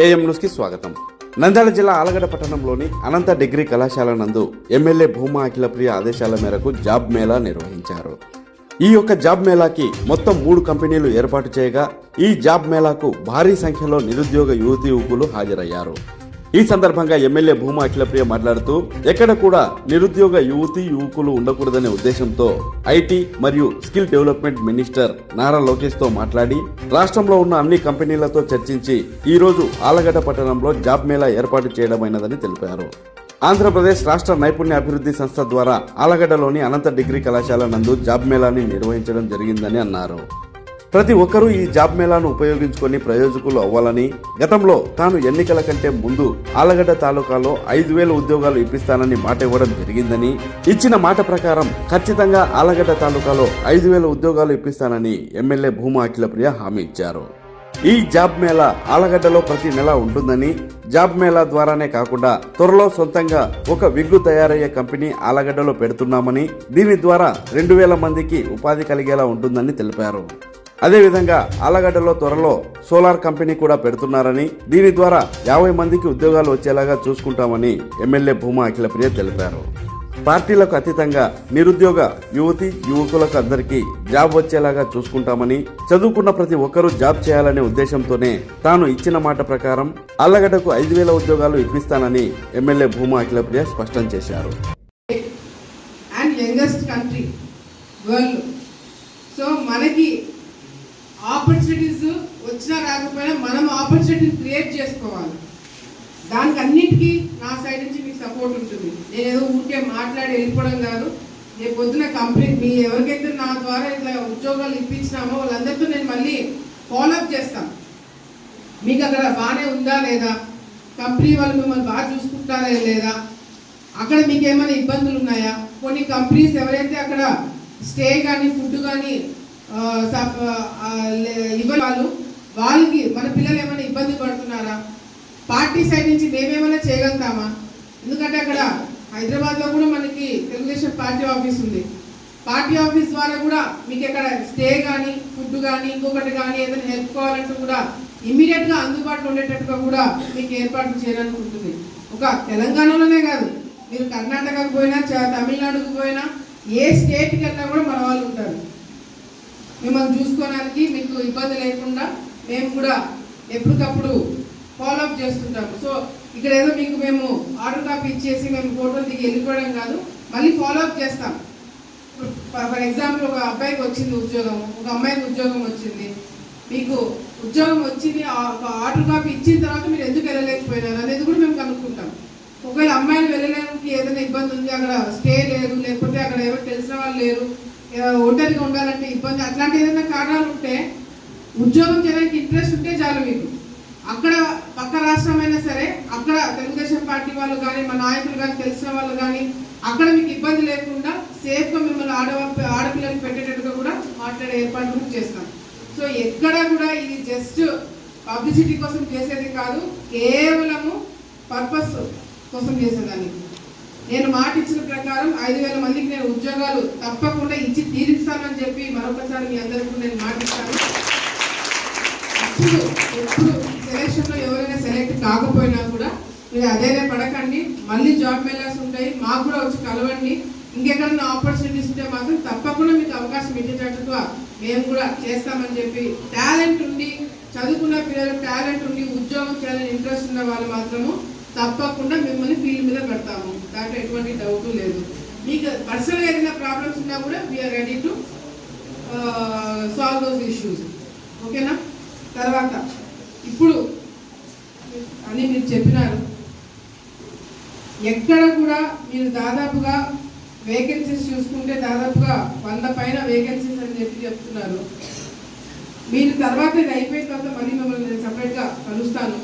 AM న్యూస్కి స్వాగతం. నంద్యాల జిల్లా ఆలగడ్డ పట్టణంలోని అనంత డిగ్రీ కళాశాల నందు ఎమ్మెల్యే భూమా అఖిలప్రియ ఆదేశాల మేరకు జాబ్ మేళా నిర్వహించారు. ఈ యొక్క జాబ్ మేళాకి మొత్తం మూడు కంపెనీలు ఏర్పాటు చేయగా ఈ జాబ్ మేళాకు భారీ సంఖ్యలో నిరుద్యోగ యువతి యువకులు హాజరయ్యారు. ఈ సందర్భంగా ఎమ్మెల్యే భూమా అఖిలప్రియ మాట్లాడుతూ ఎక్కడ కూడా నిరుద్యోగ యువతి యువకులు ఉండకూడదనే ఉద్దేశంతో ఐటీ మరియు స్కిల్ డెవలప్మెంట్ మినిస్టర్ నారా లోకేష్తో మాట్లాడి రాష్ట్రంలో ఉన్న అన్ని కంపెనీలతో చర్చించి ఈ రోజు ఆలగడ్డ పట్టణంలో జాబ్ మేళా ఏర్పాటు చేయడమైనదని తెలిపారు. ఆంధ్రప్రదేశ్ రాష్ట్ర నైపుణ్య అభివృద్ధి సంస్థ ద్వారా ఆలగడ్డలోని అనంత డిగ్రీ కళాశాల నందు జాబ్ మేళాని నిర్వహించడం జరిగిందని అన్నారు. ప్రతి ఒక్కరూ ఈ జాబ్ మేళాను ఉపయోగించుకొని ప్రయోజకులు అవ్వాలని గతంలో తాను ఎన్నికల కంటే ముందు ఆలగడ్డ తాలూకాలో ఐదు వేల ఉద్యోగాలు ఇప్పిస్తానని మాట ఇవ్వడం జరిగిందని ఇచ్చిన మాట ప్రకారం ఖచ్చితంగా ఆలగడ్డ తాలూకాలో ఐదు వేల ఉద్యోగాలు ఇప్పిస్తానని ఎమ్మెల్యే భూమా అఖిలప్రియ హామీ ఇచ్చారు. ఈ జాబ్ మేళా ఆలగడ్డలో ప్రతి నెల ఉంటుందని జాబ్ మేళా ద్వారానే కాకుండా త్వరలో సొంతంగా ఒక విగ్గు తయారయ్యే కంపెనీ ఆలగడ్డలో పెడుతున్నామని దీని ద్వారా రెండు వేల మందికి ఉపాధి కలిగేలా ఉంటుందని తెలిపారు. అదేవిధంగా ఆలగడ్డలో త్వరలో సోలార్ కంపెనీ కూడా పెడుతున్నారని దీని ద్వారా యాభై మందికి ఉద్యోగాలు వచ్చేలాగా చూసుకుంటామని ఎమ్మెల్యే భూమా అఖిలప్రియ తెలిపారు. పార్టీలకు అతీతంగా నిరుద్యోగ యువతి యువకులకు అందరికీ జాబ్ వచ్చేలాగా చూసుకుంటామని చదువుకున్న ప్రతి ఒక్కరూ జాబ్ చేయాలనే ఉద్దేశంతోనే తాను ఇచ్చిన మాట ప్రకారం అల్లగడ్డకు ఐదు వేల ఉద్యోగాలు ఇప్పిస్తానని ఎమ్మెల్యే భూమా అఖిలప్రియ స్పష్టం చేశారు. And youngest country world so మనకి ఆపర్చునిటీస్ వచ్చినా రాకపోయినా మనం ఆపర్చునిటీ క్రియేట్ చేసుకోవాలి. దానికి అన్నిటికీ నా సైడ్ నుంచి మీకు సపోర్ట్ ఉంటుంది. నేను ఏదో ఊరికే మాట్లాడి వెళ్ళిపోవడం కాదు. రేపు పొద్దున కంపెనీ మీ ఎవరికైతే నా ద్వారా ఇట్లా ఉద్యోగాలు ఇప్పించినామో వాళ్ళందరితో నేను మళ్ళీ ఫాలోఅప్ చేస్తాను మీకు అక్కడ బాగానే ఉందా లేదా? కంపెనీ వాళ్ళు మిమ్మల్ని బాగా చూసుకుంటారా లేదా? అక్కడ మీకు ఏమైనా ఇబ్బందులు ఉన్నాయా? కొన్ని కంపెనీస్ ఎవరైతే అక్కడ స్టే కానీ ఫుడ్ కానీ ఇవ్వని వాళ్ళు వాళ్ళకి మన పిల్లలు ఏమైనా ఇబ్బంది పడుతున్నారా? పార్టీ సైడ్ నుంచి మేమేమైనా చేయగలుగుతామా? ఎందుకంటే అక్కడ హైదరాబాద్లో కూడా మనకి తెలుగుదేశం పార్టీ ఆఫీస్ ఉంది. పార్టీ ఆఫీస్ ద్వారా కూడా మీకు ఎక్కడ స్టే కానీ ఫుడ్ కానీ ఇంకొకటి కానీ ఏదైనా హెల్ప్ కావాలంటే కూడా ఇమీడియట్గా అందుబాటులో ఉండేటట్టుగా కూడా మీకు ఏర్పాటు చేయడానికి ఉంటుంది ఒక తెలంగాణలోనే కాదు మీరు కర్ణాటకకు పోయినా చ- తమిళనాడుకు పోయినా ఏ స్టేట్కి వెళ్ళినా కూడా మన వాళ్ళు ఉంటారు. మిమ్మల్ని చూసుకోవడానికి మీకు ఇబ్బంది లేకుండా మేము కూడా ఎప్పటికప్పుడు ఫాలోఅప్ చేస్తుంటాము. సో ఇక్కడ ఏదో మీకు మేము ఆర్డర్ కాపీ ఇచ్చేసి మేము ఫోటోలు దిగి వెళ్ళిపోవడం కాదు మళ్ళీ ఫాలోఅప్ చేస్తాం. ఫర్ ఎగ్జాంపుల్ ఒక అబ్బాయికి వచ్చింది ఉద్యోగం ఒక అమ్మాయికి ఉద్యోగం వచ్చింది. మీకు ఉద్యోగం వచ్చింది ఒక ఆర్డర్ కాపీ ఇచ్చిన తర్వాత మీరు ఎందుకు వెళ్ళలేకపోయినారు అనేది కూడా మేము కనుక్కుంటాం. ఒకవేళ అమ్మాయిలు వెళ్ళడానికి ఏదైనా ఇబ్బంది ఉంది అక్కడ స్టే లేదు లేకపోతే అక్కడ ఎవరు తెలిసిన వాళ్ళు లేరు ఒంటరిగా ఉండాలంటే ఇబ్బంది. అట్లాంటి ఏదైనా కారణాలు ఉంటే ఉద్యోగం చేయడానికి ఇంట్రెస్ట్ ఉంటే చాలు మీకు. అక్కడ పక్క రాష్ట్రమైనా సరే అక్కడ తెలుగుదేశం పార్టీ వాళ్ళు కానీ మా నాయకులు కానీ తెలిసిన వాళ్ళు కానీ అక్కడ మీకు ఇబ్బంది లేకుండా సేఫ్గా మిమ్మల్ని ఆడ ఆడపిల్లలు పెట్టేటట్టుగా కూడా మాట్లాడే ఏర్పాట్లు చేస్తాం సో ఎక్కడ కూడా ఇది జస్ట్ పబ్లిసిటీ కోసం చేసేది కాదు కేవలము పర్పస్ కోసం చేసేదానికి నేను మాట ఇచ్చిన ప్రకారం ఐదు వేల మందికి నేను ఉద్యోగాలు తప్పకుండా ఇచ్చి తీరుస్తానని చెప్పి మరొకసారి మీ అందరికీ నేను మాటిస్తాను ఇప్పుడు ఎప్పుడు సెలక్షన్లో ఎవరైనా సెలెక్ట్ కాకపోయినా కూడా మీరు అదేనే పడకండి మళ్ళీ జాబ్ మేళాస్ ఉంటాయి. మాకు కూడా వచ్చి కలవండి. ఇంకెక్కడైనా ఆపర్చునిటీస్ ఉంటే మాత్రం తప్పకుండా మీకు అవకాశం ఇచ్చేటట్టుగా మేము కూడా చేస్తామని చెప్పి టాలెంట్ ఉండి చదువుకున్న పిల్లలు టాలెంట్ ఉండి ఉద్యోగం చేయాలని ఇంట్రెస్ట్ ఉన్న వాళ్ళు మాత్రము తప్పకుండా మిమ్మల్ని ఫీల్డ్ మీద పెడతాము. దాంట్లో ఎటువంటి డౌట్ లేదు. మీకు పర్సనల్ ఏదైనా ప్రాబ్లమ్స్ ఉన్నా కూడా we're ready to solve those issues ఓకేనా తర్వాత ఇప్పుడు అని మీరు చెప్పినారు. ఎక్కడ కూడా మీరు దాదాపుగా వేకెన్సీస్ చూసుకుంటే దాదాపుగా వంద పైన వేకెన్సీస్ అని చెప్పి చెప్తున్నారు. మీరు తర్వాత ఇది అయిపోయిన తర్వాత మళ్ళీ మిమ్మల్ని నేను సపరేట్గా కలుస్తాను.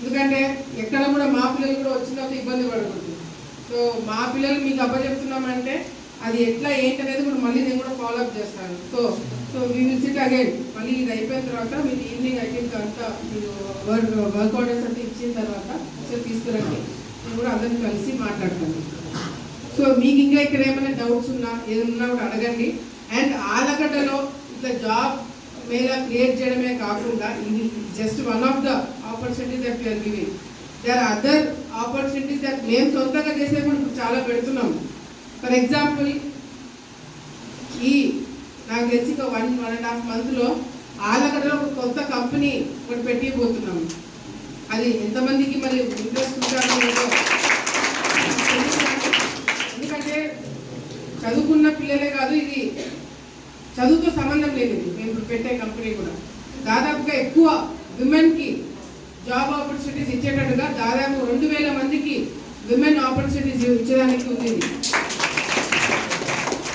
ఎందుకంటే ఎక్కడ కూడా మా పిల్లలు కూడా వచ్చినప్పుడు ఇబ్బంది పడకూడదు సో మా పిల్లలు మీకు అప్పచెప్తున్నామంటే అది ఎట్లా ఏంటి అనేది కూడా మళ్ళీ నేను కూడా ఫాలో అప్ చేస్తాను. So so we will sit again మళ్ళీ ఇది అయిపోయిన తర్వాత మీరు ఈవినింగ్ అయిపోయిన తర్వాత మీరు వర్క్ వర్క్ ఆర్డర్స్ అంతా ఇచ్చిన తర్వాత ఒకసారి తీసుకురండి. నేను కూడా అందరిని కలిసి మాట్లాడతాను. సో మీకు ఇంకా ఇక్కడ ఏమైనా డౌట్స్ ఉన్నా ఏదన్నా కూడా అడగండి. అండ్ ఆలగడ్డలో ఇట్లా జాబ్ మేలా క్రియేట్ చేయడమే కాకుండా ఇది just one of the opportunities that we're giving their other opportunities that మేము సొంతంగా చేసే మనం ఇప్పుడు చాలా పెడుతున్నాం. ఫర్ ఎగ్జాంపుల్ ఈ నాకు తెలిసి ఒక వన్ వన్ అండ్ హాఫ్ మంత్లో ఆలగడలో ఒక కొత్త కంపెనీ ఒకటి పెట్టిపోతున్నాము అది ఎంతమందికి మరి ఇంట్రెస్ట్ ఉంటారో లేదో ఎందుకంటే చదువుకున్న పిల్లలే కాదు ఇది చదువుతో సంబంధం లేదు. ఇది మేము ఇప్పుడు పెట్టే కంపెనీ కూడా. దాదాపుగా ఎక్కువ విమెన్కి జాబ్ ఆపర్చునిటీస్ ఇచ్చేటట్టుగా దాదాపు రెండు వేల మందికి విమెన్ ఆపర్చునిటీస్ ఇచ్చేదానికి ఉంది.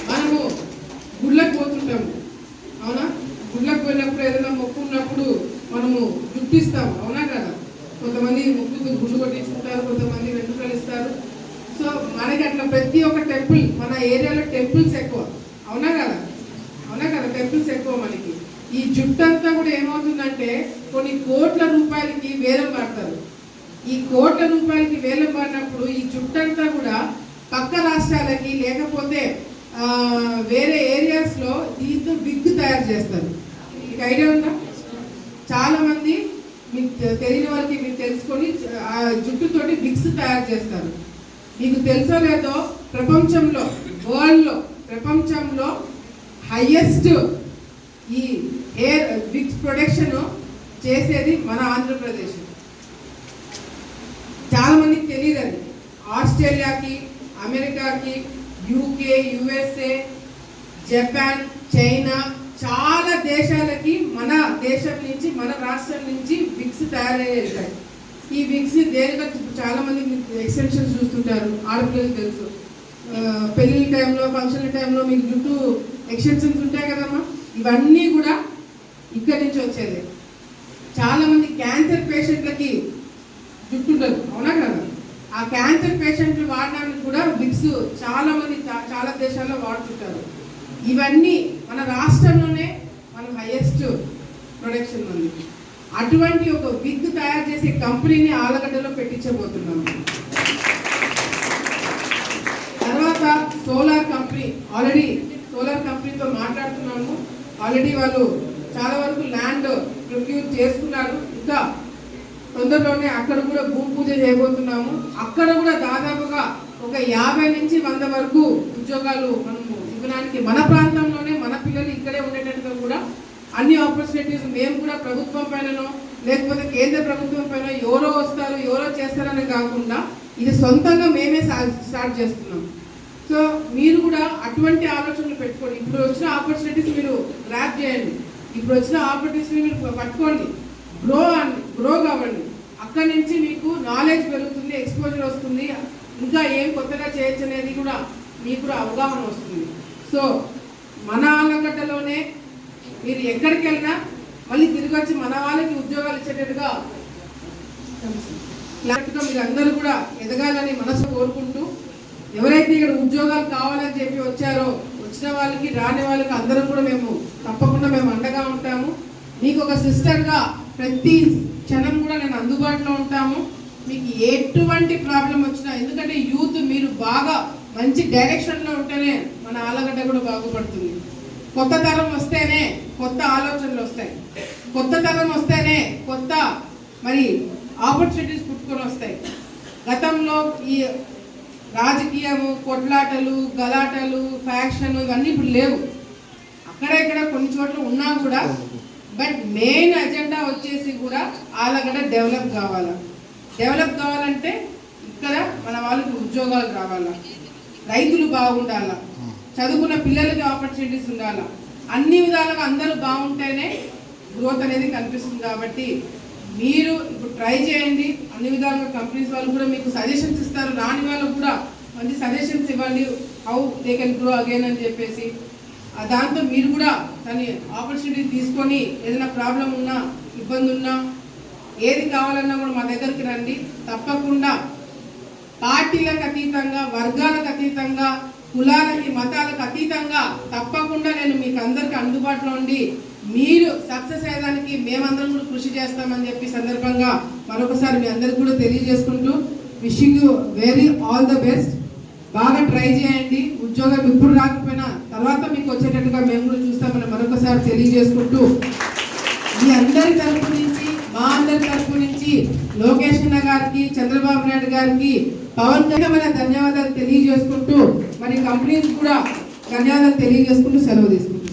మనము గుళ్ళకి పోతుంటాము అవునా? గుళ్ళకు పోయినప్పుడు ఏదైనా మొక్కు ఉన్నప్పుడు మనము దుప్పిస్తాము అవునా కదా? కొంతమంది మొక్కుకు గుళ్ళు కొట్టించుకుంటారు కొంతమంది వెంట్రుకలు ఇస్తారు. సో మనకి అట్లా ప్రతి ఒక్క టెంపుల్ మన ఏరియాలో టెంపుల్స్ ఎక్కువ. అవునా కదా? అవునా కదా? టెంపుల్స్ ఎక్కువ మనకి. ఈ జుట్టు అంతా కూడా ఏమవుతుందంటే కొన్ని కోట్ల రూపాయలకి వేలం పాడతారు ఈ కోట్ల రూపాయలకి వేలం పాడినప్పుడు ఈ జుట్టు అంతా కూడా పక్క రాష్ట్రాలకి లేకపోతే వేరే ఏరియాస్లో దీంతో బిగ్ తయారు చేస్తారు. మీకు ఐడియా ఉందా? చాలామంది మీకు తెలియని వాళ్ళకి మీరు తెలుసుకొని ఆ జుట్టుతోటి బిగ్స్ తయారు చేస్తారు. మీకు తెలుసో లేదో ప్రపంచంలో వరల్డ్లో ప్రపంచంలో హయ్యెస్ట్ ఈ ఎయిర్ విత్ ప్రొడక్షన్ చేసేది మన ఆంధ్రప్రదేశ్. చాలా మందికి తెలియదు అది. ఆస్ట్రేలియాకి అమెరికాకి యూకే యుఎస్ఏ జపాన్ చైనా చాలా దేశాలకి మన దేశం నుంచి మన రాష్ట్రం నుంచి విక్స్ తయారయ్యాయి ఈ విక్స్ దేనిగా చాలా మంది ఎక్స్టెన్షన్స్ చూస్తుంటారు. ఆడపిల్లలు తెలుసు. పెళ్ళిళ్ళ టైంలో ఫంక్షన్ల టైంలో మీకు జుట్టు ఎక్స్టెన్షన్స్ ఉంటాయి కదమ్మా. ఇవన్నీ కూడా ఇక్కడి నుంచి వచ్చేది. చాలా మంది క్యాన్సర్ పేషెంట్లకి జుట్టు ఉండదు అవునా కదా? ఆ క్యాన్సర్ పేషెంట్లు వాడడానికి కూడా విక్స్ చాలా మంది చాలా దేశాల్లో వాడుతుంటారు. ఇవన్నీ మన రాష్ట్రంలోనే మనం హైయెస్ట్ ప్రొడక్షన్ ఉంది. అటువంటి ఒక విగ్ తయారు చేసే కంపెనీని ఆలగడ్డలో పెట్టించబోతున్నాము తర్వాత సోలార్ కంపెనీ ఆల్రెడీ సోలార్ కంపెనీతో మాట్లాడుతున్నాము. ఆల్రెడీ వాళ్ళు చాలా వరకు ల్యాండ్ ప్రొక్యూర్ చేసుకున్నారు. ఇంకా తొందరలోనే అక్కడ కూడా భూమి పూజ చేయబోతున్నాము. అక్కడ కూడా దాదాపుగా ఒక యాభై నుంచి వంద వరకు ఉద్యోగాలు మనము ఇవ్వడానికి మన ప్రాంతంలోనే మన పిల్లలు ఇక్కడే ఉండేటట్టుగా కూడా అన్ని ఆపర్చునిటీస్ మేము కూడా ప్రభుత్వం పైననో లేకపోతే కేంద్ర ప్రభుత్వం పైన ఎవరో వస్తారు ఎవరో చేస్తారని కాకుండా ఇది సొంతంగా మేమే సా- స్టార్ట్ చేస్తున్నాం. సో మీరు కూడా అటువంటి ఆలోచనలు పెట్టుకోండి. ఇప్పుడు వచ్చిన ఆపర్చునిటీస్ మీరు గ్రాప్ చేయండి. ఇప్పుడు వచ్చిన ఆపర్చునిటీస్ని మీరు పట్టుకోండి. గ్రో అండి గ్రో కావండి. అక్కడి నుంచి మీకు నాలెడ్జ్ పెరుగుతుంది ఎక్స్పోజర్ వస్తుంది. ఇంకా ఏం కొత్తగా చేయొచ్చు అనేది కూడా మీకు కూడా అవగాహన వస్తుంది. సో మన ఆలగడ్డలోనే మీరు ఎక్కడికి వెళ్ళినా మళ్ళీ తిరిగి వచ్చి మన వాళ్ళకి ఉద్యోగాలు ఇచ్చేటట్టుగా ఇలాంటిగా మీరు అందరూ కూడా ఎదగాలని మనసు కోరుకుంటూ ఎవరైతే ఇక్కడ ఉద్యోగాలు కావాలని చెప్పి వచ్చారో వచ్చిన వాళ్ళకి రాని వాళ్ళకి అందరం కూడా మేము తప్పకుండా మేము అండగా ఉంటాము. మీకు ఒక సిస్టర్గా ప్రతి క్షణం కూడా నేను అందుబాటులో ఉంటాము. మీకు ఎటువంటి ప్రాబ్లం వచ్చినా ఎందుకంటే యూత్ మీరు బాగా మంచి డైరెక్షన్లో ఉంటేనే మన ఆలగడ్డ కూడా బాగుపడుతుంది. కొత్త తరం వస్తేనే కొత్త ఆలోచనలు వస్తాయి. కొత్త తరం వస్తేనే కొత్త మరి ఆపర్చునిటీస్ పుట్టుకొని వస్తాయి. గతంలో ఈ రాజకీయము కొట్లాటలు గలాటలు ఫ్యాక్షన్ ఇవన్నీ ఇప్పుడు లేవు. అక్కడ ఇక్కడ కొన్ని చోట్ల ఉన్నా కూడా బట్ మెయిన్ అజెండా వచ్చేసి కూడా ఆలగడ డెవలప్ కావాలా? డెవలప్ కావాలంటే ఇక్కడ మన వాళ్ళకి ఉద్యోగాలు రావాలా? రైతులు బాగుండాలా? చదువుకున్న పిల్లలకి ఆపర్చునిటీస్ ఉండాలా? అన్ని విధాలుగా అందరూ బాగుంటేనే గ్రోత్ అనేది కనిపిస్తుంది కాబట్టి మీరు ఇప్పుడు ట్రై చేయండి. అన్ని విధాలుగా కంపెనీస్ వాళ్ళు కూడా మీకు సజెషన్స్ ఇస్తారు. రాని వాళ్ళు కూడా మంచి సజెషన్స్ ఇవ్వండి. How they can grow again అని చెప్పేసి. దాంతో మీరు కూడా దాని ఆపర్చునిటీ తీసుకొని ఏదైనా ప్రాబ్లం ఉన్నా ఇబ్బంది ఉన్నా ఏది కావాలన్నా కూడా మా దగ్గరికి రండి. తప్పకుండా పార్టీలకు అతీతంగా వర్గాలకు అతీతంగా కులాలకి మతాలకు అతీతంగా తప్పకుండా నేను మీకు అందరికి అందుబాటులో ఉండి మీరు సక్సెస్ అయ్యడానికి మేమందరం కూడా కృషి చేస్తామని చెప్పి సందర్భంగా మరొకసారి మీ అందరికి కూడా తెలియజేసుకుంటూ wishing you very all the best బాగా ట్రై చేయండి. ఉద్యోగం ఇప్పుడు రాకపోయినా తర్వాత మీకు వచ్చేటట్టుగా మేము కూడా చూస్తామని మరొకసారి తెలియజేసుకుంటూ మీ అందరి తరపు నుంచి మా అందరి తరపు నుంచి లోకేష్ అన్న గారికి చంద్రబాబు నాయుడు గారికి పవన్ కళ్యాణ్ ధన్యవాదాలు తెలియజేసుకుంటూ మరి కంపెనీకి కూడా ధన్యవాదాలు తెలియజేసుకుంటూ సెలవు తీసుకుంటాం